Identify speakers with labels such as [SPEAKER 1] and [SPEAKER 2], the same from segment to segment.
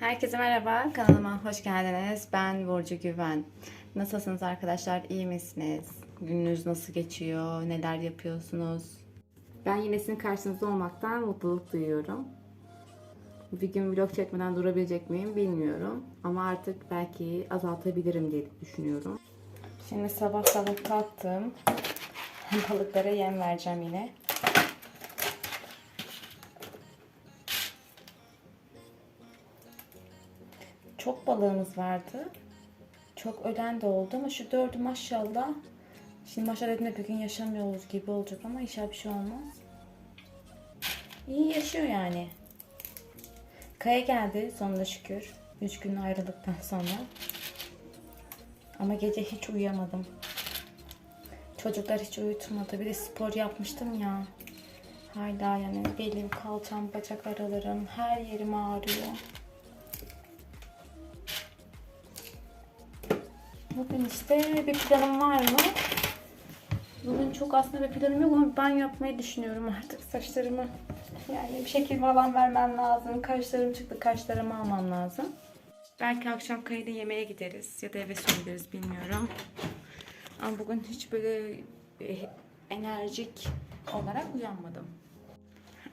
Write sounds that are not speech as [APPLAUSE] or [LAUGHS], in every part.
[SPEAKER 1] Herkese merhaba, kanalıma hoş geldiniz. Ben Burcu Güven. Nasılsınız arkadaşlar, iyi misiniz? Gününüz nasıl geçiyor, neler yapıyorsunuz? Ben yine sizin karşınızda olmaktan mutluluk duyuyorum. Bir gün vlog çekmeden durabilecek miyim bilmiyorum. Ama artık belki azaltabilirim diye düşünüyorum. Şimdi sabah sabah kalktım. [LAUGHS] Balıklara yem vereceğim yine. Çok balığımız vardı. Çok ölen de oldu ama şu dördü maşallah. Şimdi maşallah dediğimde bir gün yaşamıyoruz gibi olacak ama inşallah bir şey olmaz. İyi yaşıyor yani. Kaya geldi sonunda şükür. Üç gün ayrılıktan sonra. Ama gece hiç uyuyamadım. Çocuklar hiç uyutmadı. Bir de spor yapmıştım ya. Hala yani belim, kalçam, bacak aralarım her yerim ağrıyor. Bugün işte bir planım var mı? Bugün çok aslında bir planım yok ama ben yapmayı düşünüyorum artık saçlarımı. Yani bir şekil falan vermem lazım. Kaşlarım çıktı, kaşlarımı almam lazım. Belki akşam kayıda yemeğe gideriz ya da eve söyleriz bilmiyorum. Ama bugün hiç böyle e, enerjik olarak uyanmadım.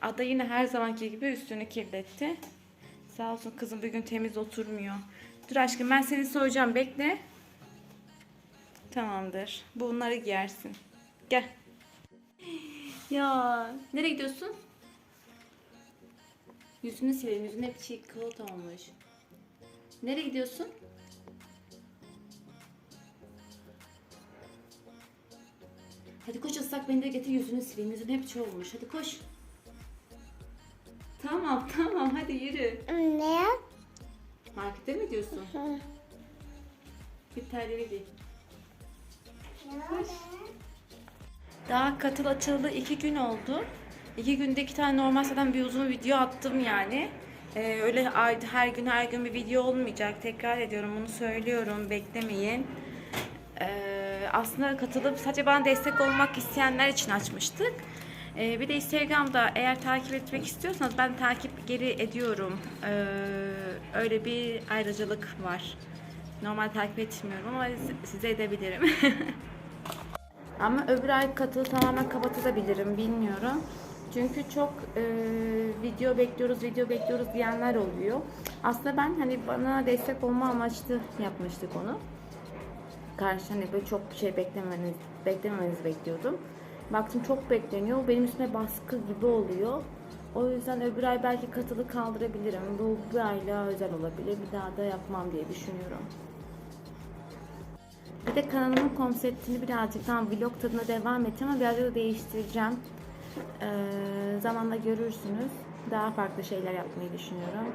[SPEAKER 1] Ada yine her zamanki gibi üstünü kirletti. Sağ olsun kızım bugün temiz oturmuyor. Dur aşkım ben seni soyacağım bekle. Tamamdır. Bunları giyersin. Gel. Ya nereye gidiyorsun? Yüzünü silelim. Yüzüne hep çikolata olmuş. Nereye gidiyorsun? Hadi koş ıslak beni de getir yüzünü sileyim. Yüzün hep çiğ olmuş. Hadi koş. Tamam [LAUGHS] tamam hadi yürü.
[SPEAKER 2] Ne?
[SPEAKER 1] Markete mi gidiyorsun? Bir terliğini giy. Daha katıl açıldı iki gün oldu. İki günde iki tane normal zaten bir uzun video attım yani. Ee, öyle her gün her gün bir video olmayacak. Tekrar ediyorum bunu söylüyorum. Beklemeyin. Ee, aslında katılıp sadece bana destek olmak isteyenler için açmıştık. Ee, bir de Instagram'da eğer takip etmek istiyorsanız ben takip geri ediyorum. Ee, öyle bir ayrıcalık var. Normal takip etmiyorum ama size edebilirim. [LAUGHS] Ama öbür ay katılı tamamen kapatabilirim bilmiyorum. Çünkü çok e, video bekliyoruz, video bekliyoruz diyenler oluyor. Aslında ben hani bana destek olma amaçlı yapmıştık onu. Karşı hani böyle çok şey beklemeniz, beklememenizi bekliyordum. Baktım çok bekleniyor. Benim üstüme baskı gibi oluyor. O yüzden öbür ay belki katılı kaldırabilirim. Bu bir aylığa özel olabilir. Bir daha da yapmam diye düşünüyorum. Bir de kanalımın konseptini birazcık tam vlog tadına devam edeceğim ama birazcık da değiştireceğim. Ee, zamanla görürsünüz. Daha farklı şeyler yapmayı düşünüyorum.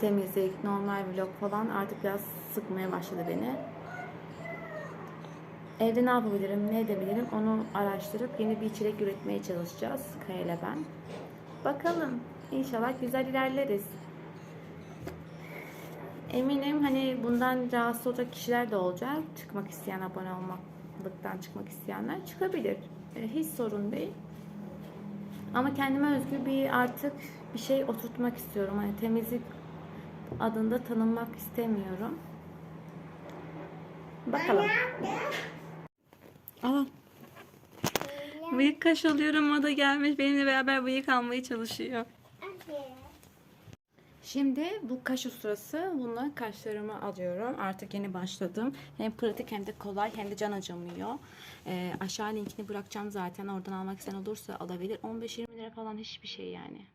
[SPEAKER 1] Temizlik, normal vlog falan artık biraz sıkmaya başladı beni. Evde ne yapabilirim, ne edebilirim onu araştırıp yeni bir içerik üretmeye çalışacağız Kaya ile ben. Bakalım. İnşallah güzel ilerleriz. Eminim hani bundan rahatsız olacak kişiler de olacak. Çıkmak isteyen, abone olmaklıktan çıkmak isteyenler çıkabilir. E, hiç sorun değil. Ama kendime özgü bir artık bir şey oturtmak istiyorum. Hani temizlik adında tanınmak istemiyorum. Bakalım. Aa. Bıyık kaş alıyorum o da gelmiş benimle beraber bıyık almaya çalışıyor. Şimdi bu kaş usturası bununla kaşlarımı alıyorum. Artık yeni başladım. Hem pratik hem de kolay hem de can acımıyor. Ee, aşağı linkini bırakacağım zaten. Oradan almak isteyen olursa alabilir. 15-20 lira falan hiçbir şey yani.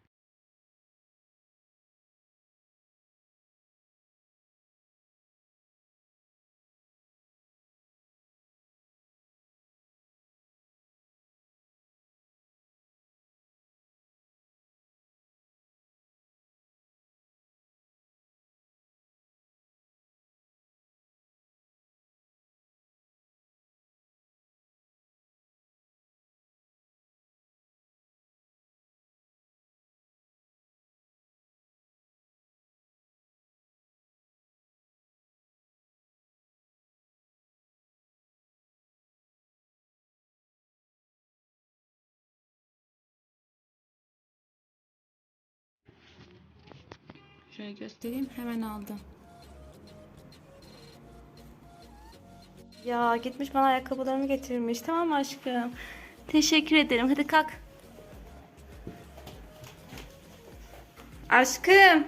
[SPEAKER 1] Şöyle göstereyim. Hemen aldım. Ya gitmiş bana ayakkabılarımı getirmiş. Tamam aşkım. Teşekkür ederim. Hadi kalk. Aşkım.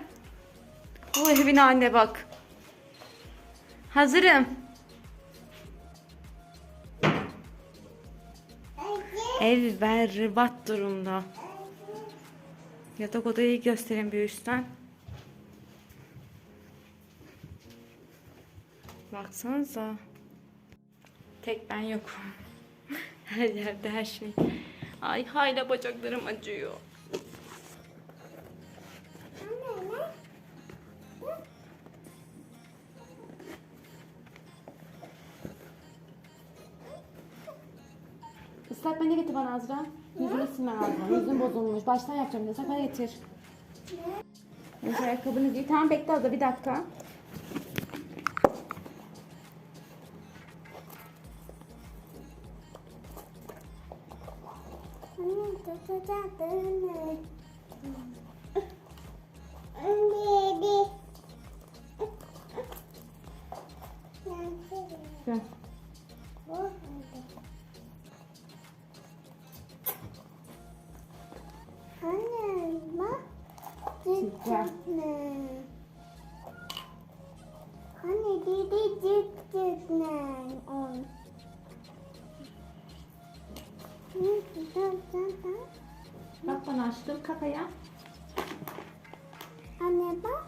[SPEAKER 1] Bu evin anne bak. Hazırım. Ev berbat durumda. Yatak odayı göstereyim bir üstten. Baksanıza. Tek ben yokum. [LAUGHS] Her yerde her şey. Ay hala bacaklarım acıyor. Islak beni getir bana Azra. Yüzünü silmen lazım. Yüzün bozulmuş. Baştan yapacağım. Islak beni getir. Neyse ayakkabını giy. Tamam bekle Azra bir dakika. Gel.
[SPEAKER 2] Anne bak.
[SPEAKER 1] Gel.
[SPEAKER 2] Anne dedi cidden on.
[SPEAKER 1] Bak bana aşkım kafaya.
[SPEAKER 2] Anne bak.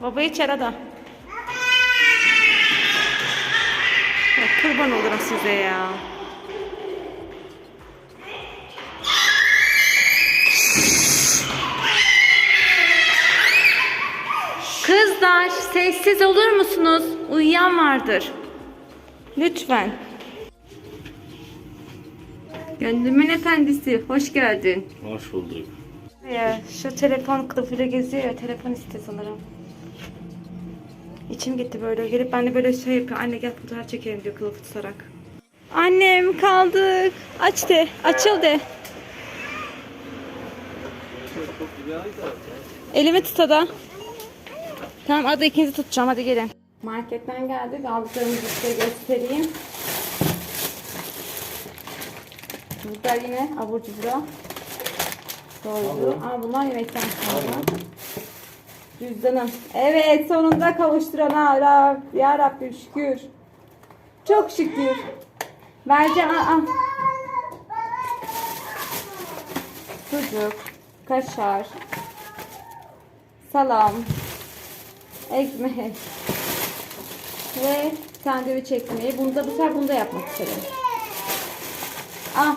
[SPEAKER 1] Baba iç arada. Ya kurban olurum size ya. Kızlar sessiz olur musunuz? Uyuyan vardır. Lütfen. Gönlümün efendisi hoş geldin.
[SPEAKER 3] Hoş bulduk.
[SPEAKER 1] Ya şu telefon kılıfıyla geziyor ya telefon istiyor sanırım. İçim gitti böyle gelip ben de böyle şey yapıyor. Anne gel fotoğraf çekelim diyor kılıfı tutarak. Annem kaldık. Aç de. Açıl de. Elimi tut da. Tamam hadi ikinizi tutacağım hadi gelin. Marketten geldik aldıklarımızı size göstereyim. Burada yine abur cubur. Doğru. Aa, bunlar yemekten sonra. Cüzdanım. Evet sonunda kavuşturana Rab. Ya Rabbim şükür. Çok şükür. Vereceğim. Aa, aa. Sucuk. Kaşar. Salam. Ekmek. Ve sandviç ekmeği. Bunu da bu sefer bunu da yapmak istedim. Ah.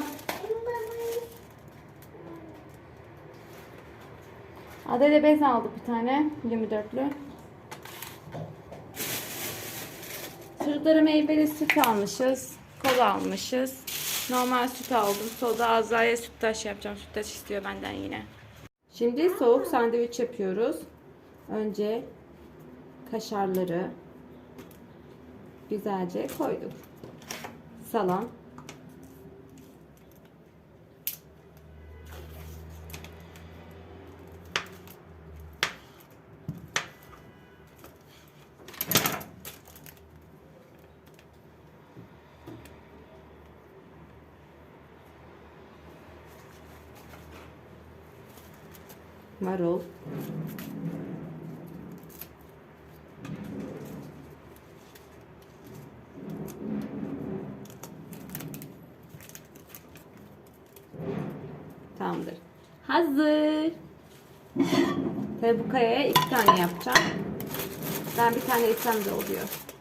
[SPEAKER 1] Adele bez aldık bir tane 24'lü. Çocuklara meyveli süt almışız. Kola almışız. Normal süt aldım. Soda Azra'ya süttaş yapacağım. Süttaş istiyor benden yine. Şimdi soğuk sandviç yapıyoruz. Önce kaşarları güzelce koyduk. Salam. Marul, Tamamdır. Hazır. Tabii bu kayaya iki tane yapacağım. Ben bir tane etsem de oluyor.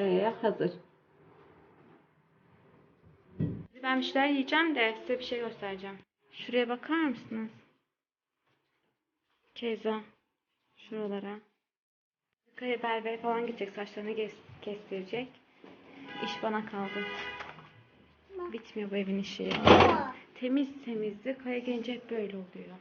[SPEAKER 1] Kayaya hazır. Ben bir şeyler yiyeceğim de size bir şey göstereceğim. Şuraya bakar mısınız? Keza. Şuralara. Kaya berbere falan gidecek. Saçlarını kes- kestirecek. İş bana kaldı. Bitmiyor bu evin işi ya. Temiz temizdi. Kaya gelince hep böyle oluyor.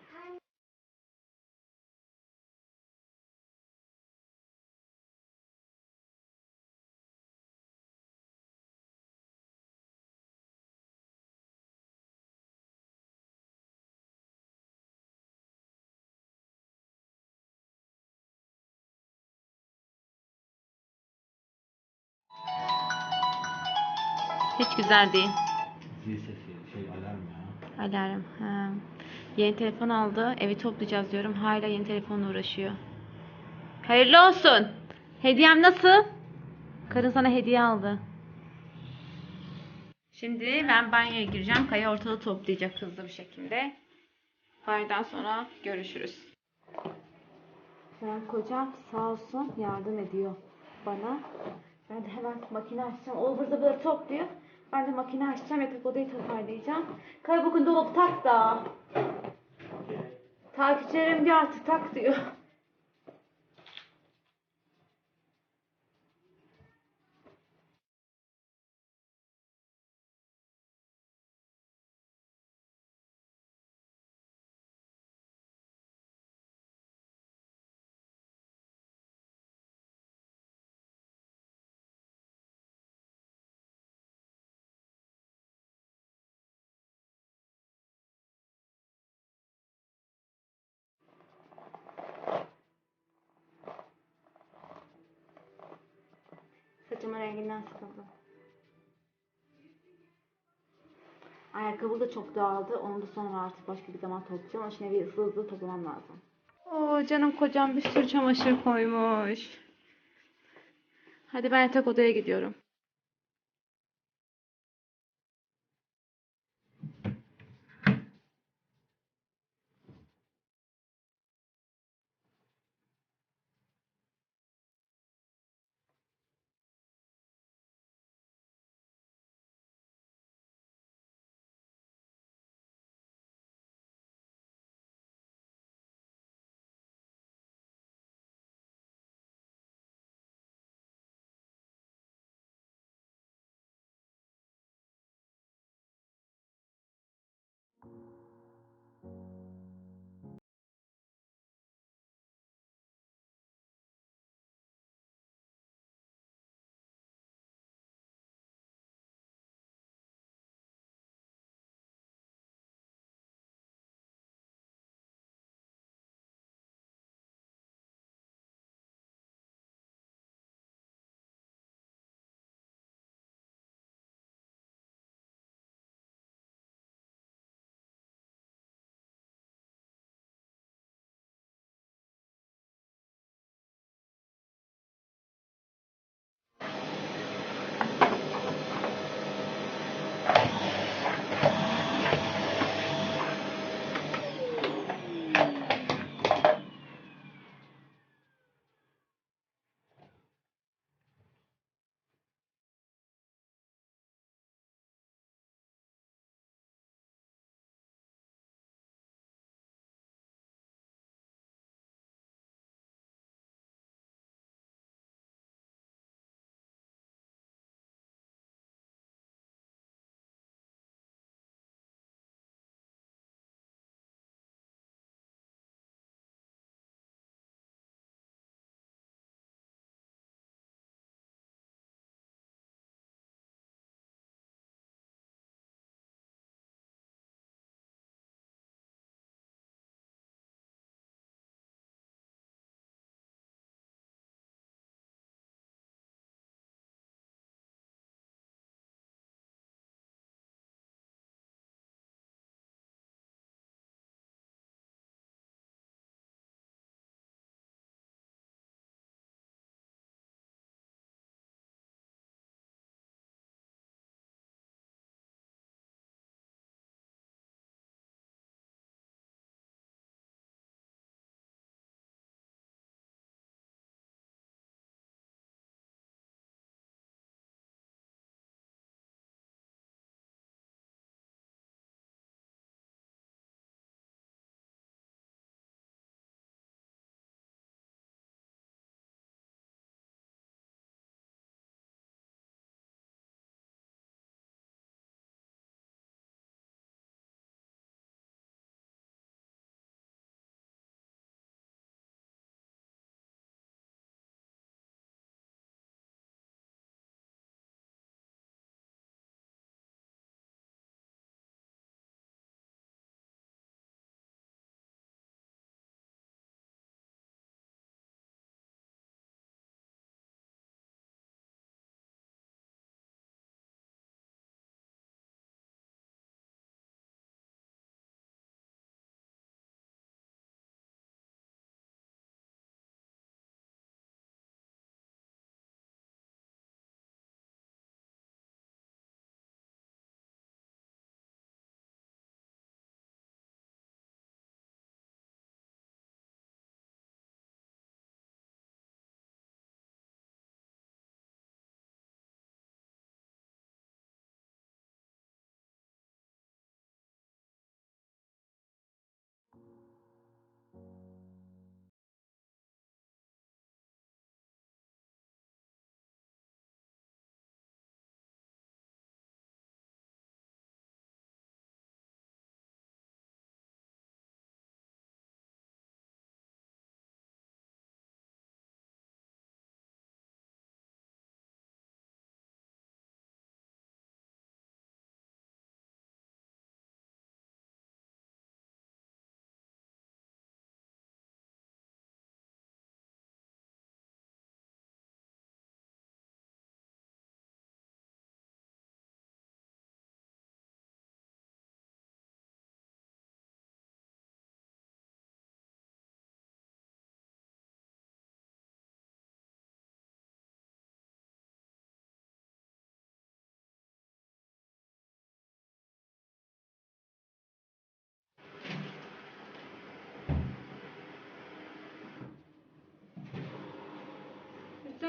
[SPEAKER 1] Hiç güzel değil.
[SPEAKER 3] Zil sesi, şey alarm ya.
[SPEAKER 1] Alarm. Ha. Yeni telefon aldı. Evi toplayacağız diyorum. Hala yeni telefonla uğraşıyor. Hayırlı olsun. Hediyem nasıl? Karın sana hediye aldı. Şimdi ben banyoya gireceğim. Kaya ortalığı toplayacak hızlı bir şekilde. Banyodan sonra görüşürüz. Ben kocam sağ olsun yardım ediyor bana. Ben de hemen makine açacağım. O ıvır zıvırları topluyor. Ben de makine açacağım. Yatak odayı toparlayacağım. Kaya bugün dolabı tak da. Takipçilerim bir artık tak diyor. Saçımın renginden sıkıldım. Ayakkabı da çok dağıldı. Onu da sonra artık başka bir zaman toplayacağım. Ama şimdi evi hızlı hızlı toplamam lazım. Oo canım kocam bir sürü çamaşır koymuş. Hadi ben yatak odaya gidiyorum.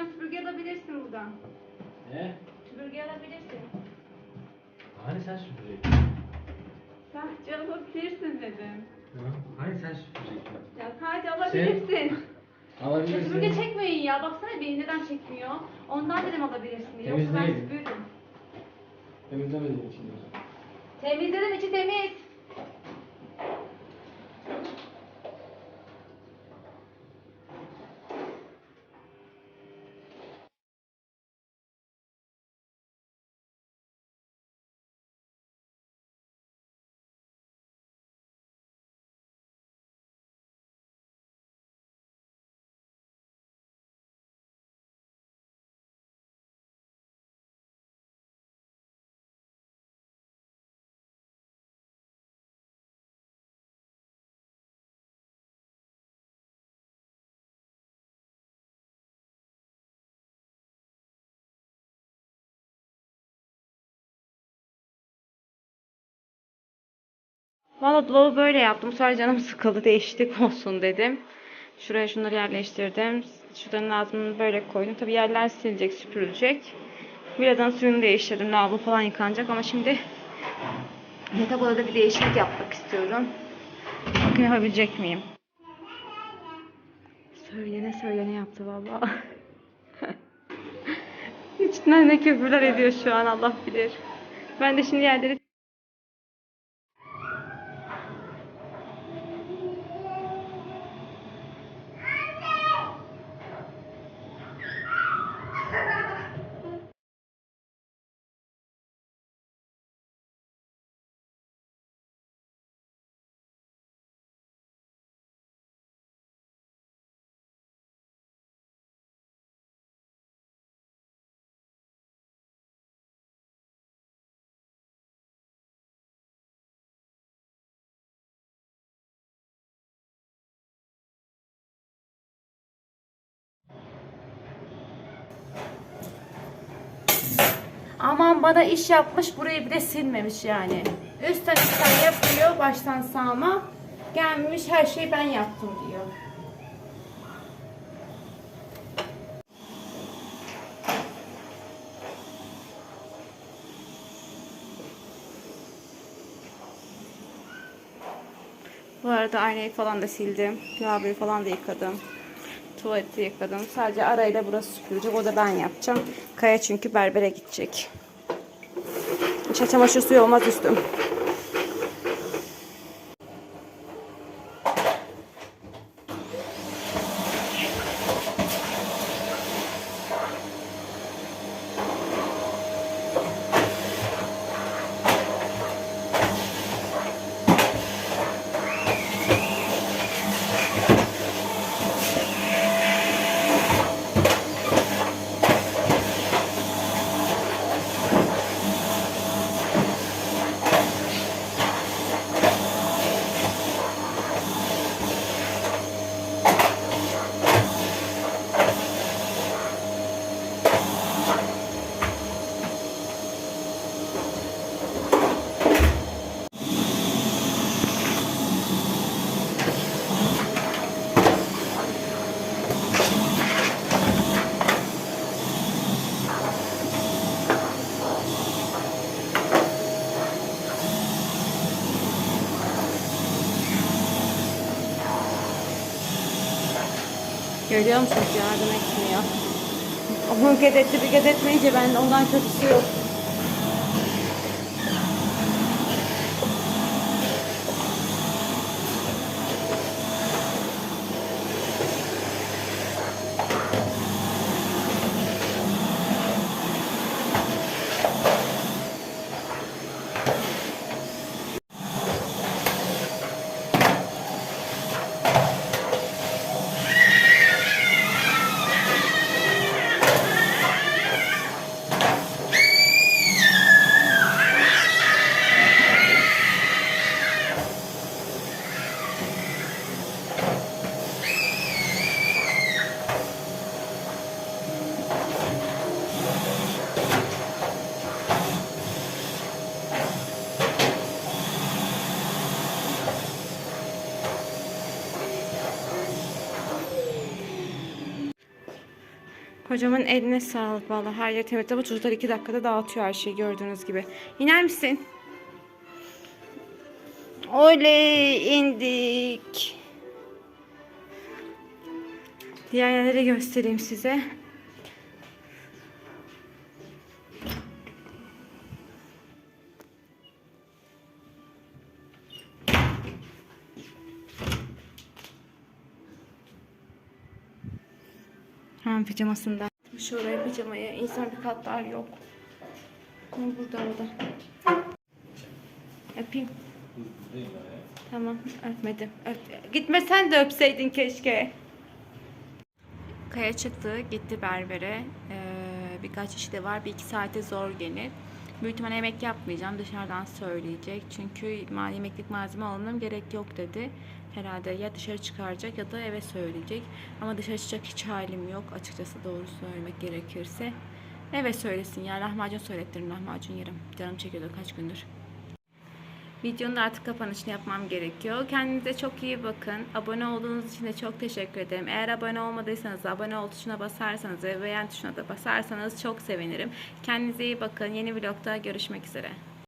[SPEAKER 1] İstiyorsan süpürge alabilirsin buradan.
[SPEAKER 3] Ne?
[SPEAKER 1] Süpürge alabilirsin.
[SPEAKER 3] Hani sen süpürecektin?
[SPEAKER 1] Sadece alabilirsin dedim.
[SPEAKER 3] Hı? Hani sen süpürecektin?
[SPEAKER 1] Ya sadece alabilirsin. [LAUGHS] Ya
[SPEAKER 3] Alabilirsin.
[SPEAKER 1] süpürge çekmeyin ya. Baksana benim neden çekmiyor. Ondan dedim alabilirsin diye. Yoksa ben
[SPEAKER 3] Temizleyin.
[SPEAKER 1] süpürürüm.
[SPEAKER 3] Temizlemediğin için.
[SPEAKER 1] Temizledim içi temiz. Valla dolabı böyle yaptım. Sadece canım sıkıldı. Değişiklik [LAUGHS] olsun dedim. Şuraya şunları yerleştirdim. Şuradan ağzını böyle koydum. Tabii yerler silecek, süpürülecek. Birazdan suyunu değiştirdim. Lavabo falan yıkanacak ama şimdi yatak odada bir değişiklik yapmak istiyorum. Bakın yapabilecek miyim? Söylene söylene yaptı valla. [LAUGHS] İçinden ne küfürler ediyor şu an Allah bilir. Ben de şimdi yerleri Aman bana iş yapmış burayı bir de silmemiş yani. Üstten üstten yapıyor baştan sağma. Gelmiş her şeyi ben yaptım diyor. Bu arada aynayı falan da sildim. Lavaboyu falan da yıkadım. Tuvaleti yıkadım. Sadece arayla burası süpürecek. O da ben yapacağım. Kaya çünkü berbere gidecek. İşte çamaşır suyu olmaz üstüm. Görüyor musunuz yardım etmiyor. Onu gedetti bir gedetmeyince ben de ondan kötüsü yok. Hocamın eline sağlık vallahi her yer temiz ama çocuklar iki dakikada dağıtıyor her şeyi gördüğünüz gibi. İner misin? Oley indik. Diğer yerleri göstereyim size. Ha pijamasında. Şuraya pijamaya insan bir katlar yok. Ama burada o da. Öpeyim. Tamam öpmedim. Öp. Gitme sen de öpseydin keşke. Kaya çıktı gitti berbere. Ee, birkaç işi de var. Bir iki saate zor gelir. Büyük ihtimalle yemek yapmayacağım. Dışarıdan söyleyecek. Çünkü yemeklik malzeme almam gerek yok dedi. Herhalde ya dışarı çıkaracak ya da eve söyleyecek. Ama dışarı çıkacak hiç halim yok. Açıkçası doğru söylemek gerekirse. Eve söylesin ya. Lahmacun söylettirim. Lahmacun yerim. Canım çekiyordu kaç gündür. Videonun artık kapanışını yapmam gerekiyor. Kendinize çok iyi bakın. Abone olduğunuz için de çok teşekkür ederim. Eğer abone olmadıysanız abone ol tuşuna basarsanız ve beğen tuşuna da basarsanız çok sevinirim. Kendinize iyi bakın. Yeni vlogda görüşmek üzere.